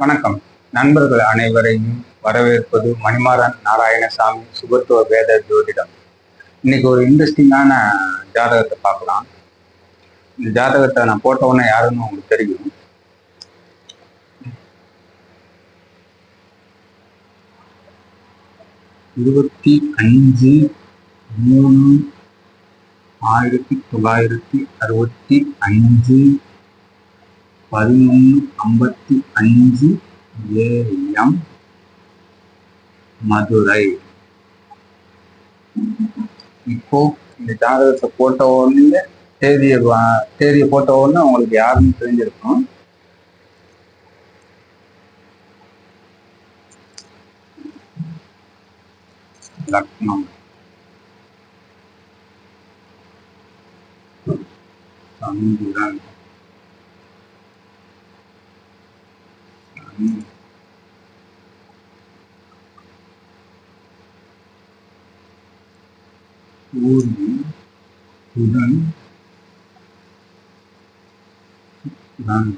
வணக்கம். நண்பர்கள் அனைவரையும் வரவேற்பது மணிமாறன் நாராயணசாமி சுபத்துவ வேத ஜோதிடம். இன்னைக்கு ஒரு இன்ட்ரெஸ்டிங்கான ஜாதகத்தை பார்க்கலாம். இந்த ஜாதகத்தை நான் போட்ட உடனே யாருன்னு உங்களுக்கு தெரியும். இருபத்தி அஞ்சு மூணு ஆயிரத்தி தொள்ளாயிரத்தி அறுபத்தி அஞ்சு பதினொன்று ஐம்பத்தி அஞ்சு ஏஎம் மதுரை. இப்போ இந்த ஜாதகத்தை போட்ட உடனே தேதியை தேதியை போட்ட உடனே உங்களுக்கு யாருன்னு தெரிஞ்சிருக்கும். லக்னம். சந்திரன் சனி சூரியன் புதன் சுக்கிரன்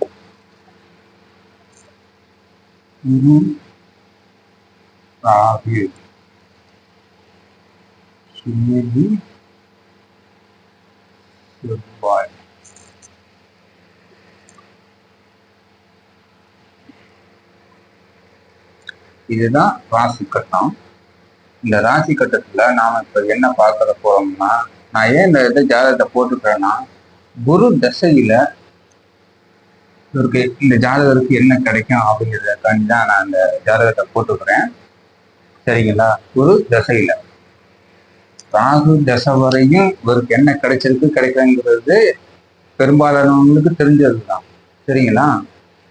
குரு செவ்வாய். இதுதான் ராசி கட்டம் இந்த ராசி கட்டத்துல நாம இப்ப என்ன பார்க்கற போறோம்னா நான் ஏன் இந்த இதை ஜாதகத்தை போட்டுக்கிறேன்னா குரு தசையில இவருக்கு இந்த ஜாதகருக்கு என்ன கிடைக்கும் அப்படிங்கிறதுக்காண்டி தான் நான் இந்த ஜாதகத்தை போட்டுக்கிறேன் சரிங்களா? குரு தசையில. ராகு தசை வரையும் இவருக்கு என்ன கிடைச்சிருக்கு கிடைக்குங்கிறது பெரும்பாலானவங்களுக்கு தெரிஞ்சது தான் சரிங்களா?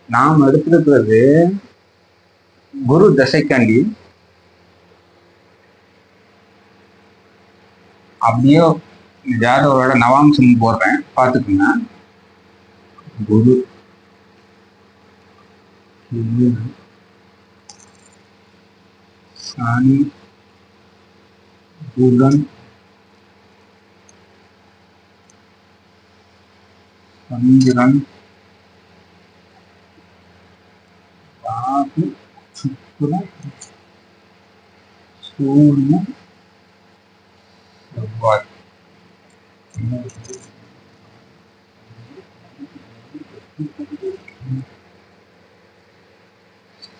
நாம் எடுத்திருக்கிறது குரு தசைக்காண்டி அப்படியே இந்த ஜாதகரோட நவாம்சம் போடுறேன். பார்த்துக்கோங்க. குரு. சாணி சனி. புதன். சந்திரன். ராகு. சுக்கிரன். சூரியன் செவ்வாய்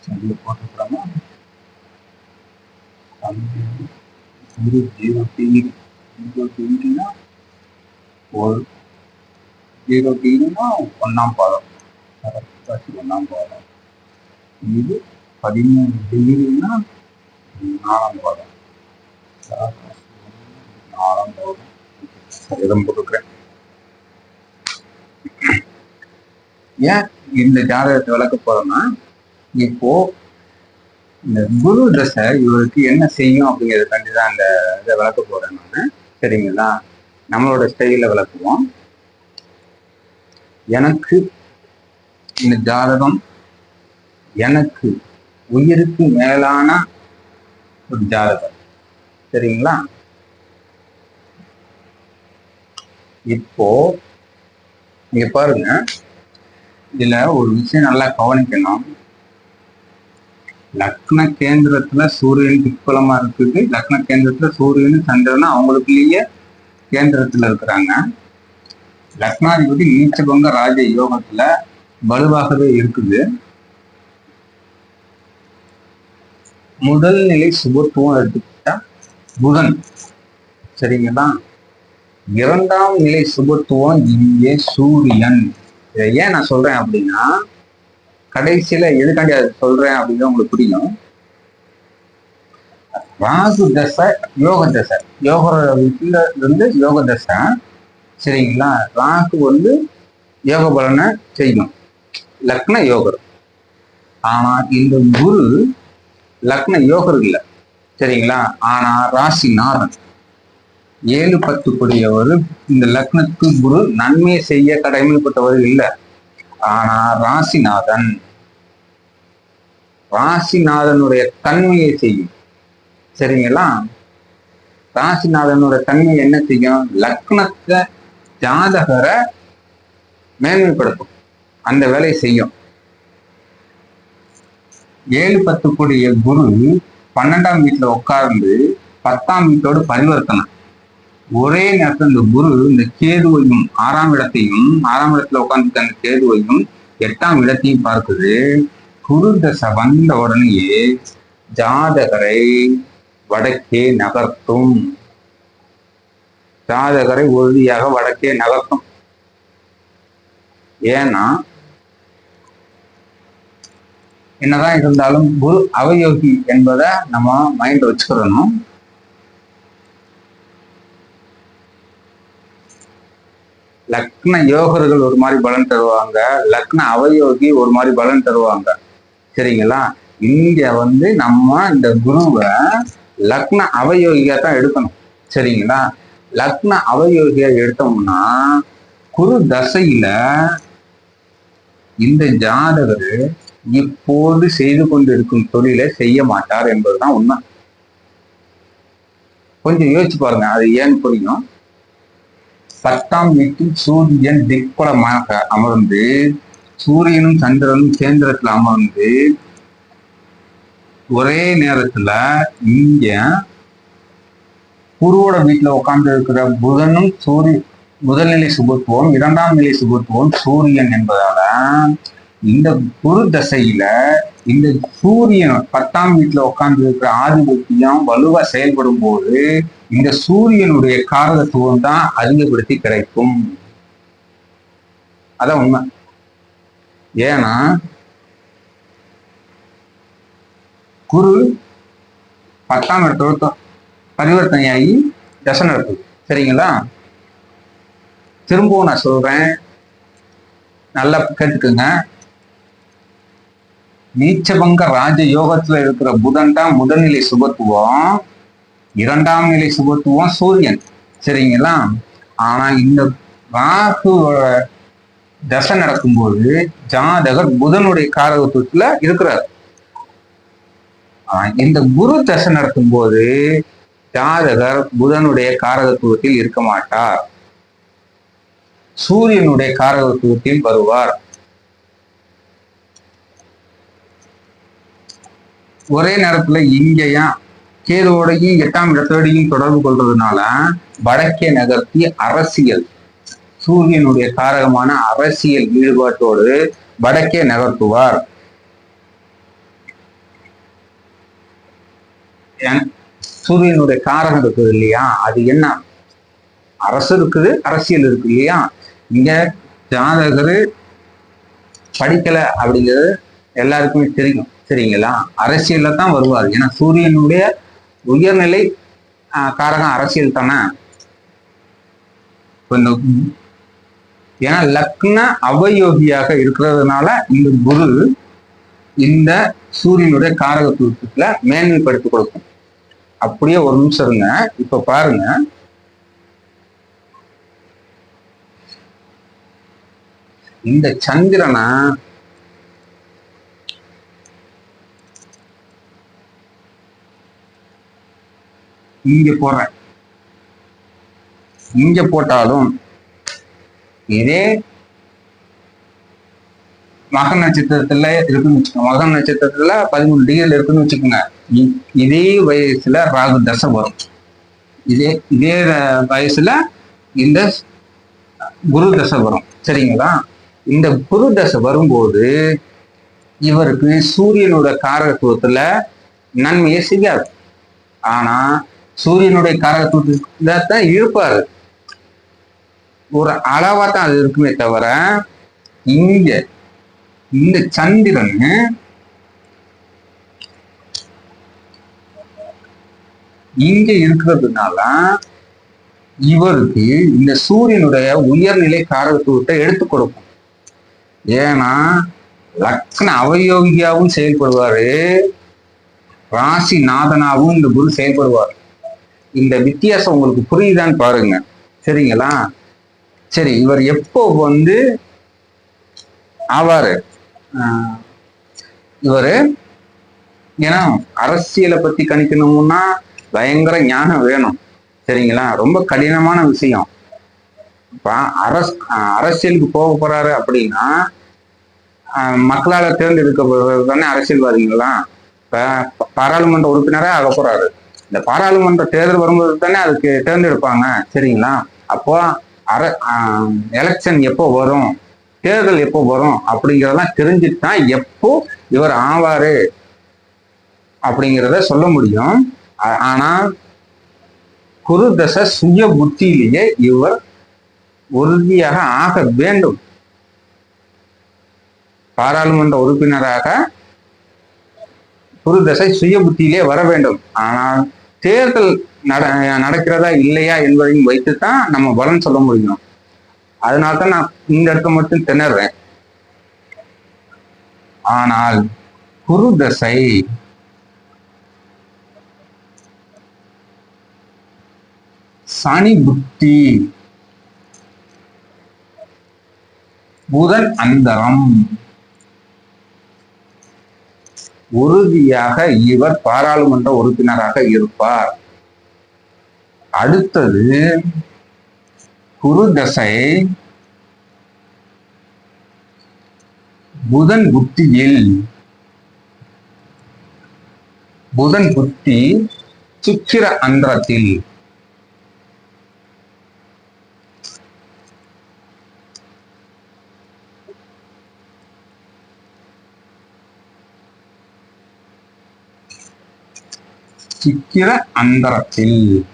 சரியா போட்டுக்கலாமா சந்திரன் ஒரு ஜீரோ டிகிரி ஜீரோ டிகிரினா ஒரு ஜீரோ டிகிரினா ஒன்றாம் பாதம். கரெக்டாக ஒன்றாம் பாதம். இது பதிமூணு டிகிரினா நாலாம் பாதம். நாலாம் பாதம். சரிதான் போட்டுக்கிறேன். ஏன் இந்த ஜாதகத்தை விளக்க போறோம்னா இப்போ இந்த குரு தசை இவருக்கு என்ன செய்யும் அப்படிங்கிறதுக்காண்டி தான் அந்த இதை விளக்க போறேன் நான். சரிங்களா? நம்மளோட ஸ்டைல விளக்குவோம் எனக்கு இந்த ஜாதகம் எனக்கு உயிருக்கு மேலான ஒரு ஜாதகம். சரிங்களா? இப்போ நீங்க பாருங்க. இதுல ஒரு விஷயம் நல்லா கவனிக்கணும். லக்ன கேந்திரத்துல சூரியன் பிற்பலமா இருக்குது. லக்ன கேந்திரத்துல சூரியன் சந்திரனும் அவங்களுக்குள்ளேயே கேந்திரத்துல இருக்கிறாங்க. லக்னாதிபதி நீச்சபங்க ராஜ யோகத்துல வலுவாகவே இருக்குது. முதல் நிலை சுபத்துவம் எடுத்துக்கிட்டா புதன். சரிங்களா? இரண்டாம் நிலை சுபத்துவம் இங்கே சூரியன். இதை ஏன் நான் சொல்றேன் அப்படின்னா கடைசியில எதுக்காண்டி அதை சொல்றேன் அப்படின்னு உங்களுக்கு புரியும். ராகு தசை யோக தசை. யோக வீட்டுல இருந்து யோக தசை. சரிங்களா? ராகு வந்து யோக பலனை செய்யும். லக்ன யோகர். ஆனா இந்த குரு லக்ன யோகர் இல்லை. சரிங்களா? ஆனா ராசிநாதன் ஏழு பத்து கூடியவர் இந்த லக்னத்துக்கு குரு நன்மையை செய்ய கடமைப்பட்டவர் இல்லை. ஆனா ராசிநாதன் ராசிநாதனுடைய தன்மையை செய்யும். சரிங்களா? ராசிநாதனோட தன்மை என்ன செய்யும்? லக்னத்தை ஜாதகரை மேன்மைப்படுத்தும். அந்த வேலையை செய்யும். ஏழு பத்து கூடிய குரு பன்னெண்டாம் வீட்டுல உட்கார்ந்து பத்தாம் வீட்டோடு பரிவர்த்தனை. ஒரே நேரத்தில் இந்த குரு இந்த கேதுவையும் ஆறாம் இடத்தையும் ஆறாம் இடத்துல உட்கார்ந்து அந்த கேதுவையும் எட்டாம் இடத்தையும் பார்க்குது. குரு தசை வந்த உடனேயே ஜாதகரை வடக்கே நகர்த்தும். ஜாதகரை உறுதியாக வடக்கே நகர்த்தும். ஏன்னா என்னதான் இருந்தாலும் குரு அவயோகி என்பதை நம்ம மைண்ட் வச்சுக்கிறணும் லக்ன யோகர்கள் ஒரு மாதிரி பலன் தருவாங்க. லக்ன அவயோகி ஒரு மாதிரி பலன் தருவாங்க. சரிங்களா? இங்க வந்து நம்ம இந்த குருவை லக்ன அவயோகியா தான் எடுக்கணும். சரிங்களா? லக்ன அவயோகியா எடுத்தோம்னா குரு தசையில இந்த ஜாதகர் இப்போது செய்து கொண்டிருக்கும் தொழிலை செய்ய மாட்டார் என்பதுதான் உண்மை. கொஞ்சம் யோசிச்சு பாருங்க அது ஏன்னு புரியும்? பத்தாம் வீட்டில் சூரியன் திக்பலமாக அமர்ந்து சூரியனும் சந்திரனும் கேந்திரத்துல அமர்ந்து ஒரே நேரத்துல இங்க குருவோட வீட்டுல உட்கார்ந்து இருக்கிற புதனும் சூரிய முதல்நிலை சுபத்துவம் இரண்டாம் நிலை சுபத்துவம் சூரியன் என்பதால இந்த குரு தசையில இந்த சூரியன் பத்தாம் வீட்டுல உட்கார்ந்து இருக்கிற ஆதிபத்தியம் வலுவா செயல்படும் போது இந்த சூரியனுடைய காரகத்துவம் தான் அதிகப்படுத்தி கிடைக்கும். அதான் உண்மை. ஏன்னா குரு பத்தாம் இடத்தோட பரிவர்த்தனையாகி தசை நடக்குது சரிங்களா? திரும்பவும் நான் சொல்றேன். நல்லா கேட்டுக்குங்க. நீச்சபங்க ராஜ யோகத்துல இருக்கிற புதன் தான் முதல்நிலை சுபத்துவம். இரண்டாம் நிலை சுபத்துவம் சூரியன். சரிங்களா? ஆனா இந்த ராகுவோட தசை நடக்கும்போது ஜாதகர் புதனுடைய காரகத்துவத்துல இருக்கிறார். இந்த குரு தசை நடக்கும்போது ஜாதகர் புதனுடைய காரகத்துவத்தில் இருக்க மாட்டார். சூரியனுடைய காரகத்துவத்தில் வருவார். ஒரே நேரத்துல இங்கேயா கேதுவோடையும் எட்டாம் இடத்தோடையும் தொடர்பு கொள்றதுனால வடக்கே நகர்த்தி அரசியல் சூரியனுடைய காரகமான அரசியல் ஈடுபாட்டோடு வடக்கே நகர்த்துவார். சூரியனுடைய காரகம் இருக்குது இல்லையா? அது என்ன? அரசு இருக்குது அரசியல் இருக்கு இல்லையா? இங்க ஜாதகர் படிக்கல அப்படிங்கிறது எல்லாருக்குமே தெரியும். சரிங்களா? அரசியல்ல தான் வருவார். ஏன்னா சூரியனுடைய உயர்நிலை காரகம் அரசியல் தானே? இந்த ஏன்னா லக்ன அவயோகியாக இருக்கிறதுனால இந்த குரு இந்த சூரியனுடைய காரகத்துவத்துல மேன்மைப்படுத்தி கொடுக்கும். அப்படியே ஒரு நிமிஷம் இருங்க. இப்ப பாருங்க. இந்த சந்திரனை இங்க போடுறேன் இங்க போட்டாலும் இதே மக நட்சத்திரத்துல இருக்குன்னு வச்சுக்கோங்க. மக நட்சத்திரத்துல பதிமூணு டிகிரில இருக்குன்னு வச்சுக்கோங்க. இதே வயசுல ராகு தசை வரும். இதே இதே வயசுல இந்த குரு தசை வரும். சரிங்களா? இந்த குரு தசை வரும்போது இவருக்கு சூரியனோட காரகத்துவத்துல நன்மையை செய்யாது. ஆனா சூரியனுடைய காரகத்துவத்துல இருப்பாரு ஒரு அளவா தான் அது இருக்குமே தவிர இங்க இந்த சந்திரன் இங்க இருக்கிறதுனால இவருக்கு இந்த சூரியனுடைய உயர்நிலை காரகத்துவத்தை எடுத்து கொடுக்கும். ஏன்னா லக்ன அவயோகியாவும் செயல்படுவாரு ராசி நாதனாவும் இந்த குரு செயல்படுவார். இந்த வித்தியாசம் உங்களுக்கு புரியுதான்னு பாருங்க. சரிங்களா? சரி இவர் எப்போ வந்து ஆவாரு? ஆஹ் இவரு ஏன்னா அரசியலை பத்தி கணிக்கணும்னா பயங்கர ஞானம் வேணும். சரிங்களா? ரொம்ப கடினமான விஷயம். இப்ப அரசு அரசியலுக்கு போக போறாரு அப்படின்னா ஆஹ் மக்களால தானே அரசியல்வாதிங்களா இப்ப பாராளுமன்ற உறுப்பினரே ஆக போறாரு. இந்த பாராளுமன்ற தேர்தல் வரும்போது தானே அதுக்கு தேர்ந்தெடுப்பாங்க. சரிங்களா? அப்போ அர எலெக்ஷன் எப்போ வரும்? தேர்தல் எப்போ வரும்? அப்படிங்கிறதெல்லாம் தெரிஞ்சுட்டு தான் எப்போ இவர் ஆவாரு? அப்படிங்கிறத சொல்ல முடியும். ஆ- ஆனா குரு தசை சுய புத்தியிலேயே இவர் உறுதியாக ஆக வேண்டும். பாராளுமன்ற உறுப்பினராக குரு தசை சுய புத்தியிலே வர வேண்டும். ஆனால் தேர்தல் நட நடக்கிறதா இல்லையா என்பதையும் வைத்துத்தான் நம்ம பலன் சொல்ல முடியும். அதனால தான் நான் இந்த இடத்த மட்டும் திணறேன். ஆனால் குரு தசை சனி புத்தி புதன் அந்தரம். உறுதியாக இவர் பாராளுமன்ற உறுப்பினராக இருப்பார். அடுத்தது குரு தசை புதன் புத்தியில். புதன் புத்தி சுக்கிர அந்தரத்தில். சிக்கிர அந்தரத்தில்.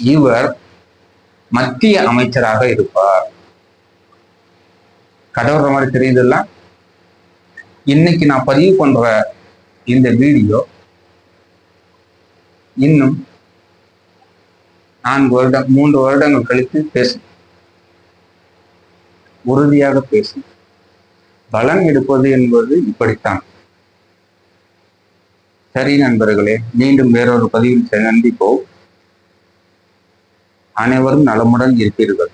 இவர் மத்திய அமைச்சராக இருப்பார். கடவுற மாதிரி தெரியுதுல்ல? இன்னைக்கு நான் பதிவு பண்ற இந்த வீடியோ இன்னும் நான்கு வருடம் மூன்று வருடங்கள் கழித்து பேசும். உறுதியாக பேசும். பலன் எடுப்பது என்பது இப்படித்தான். சரி நண்பர்களே மீண்டும் வேறொரு பதிவில் சந்திப்போம் அனைவரும் நலமுடன் இருப்பீர்கள்.